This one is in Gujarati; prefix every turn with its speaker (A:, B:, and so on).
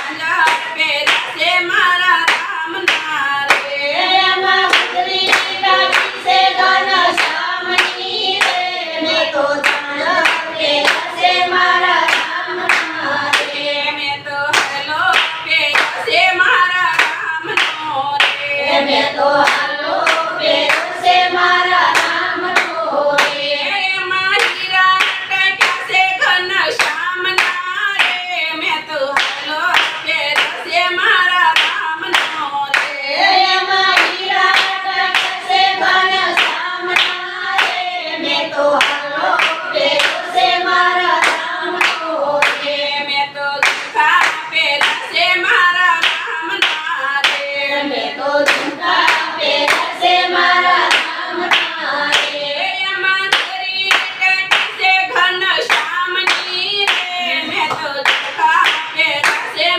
A: પહેર્યા છે મારા રામના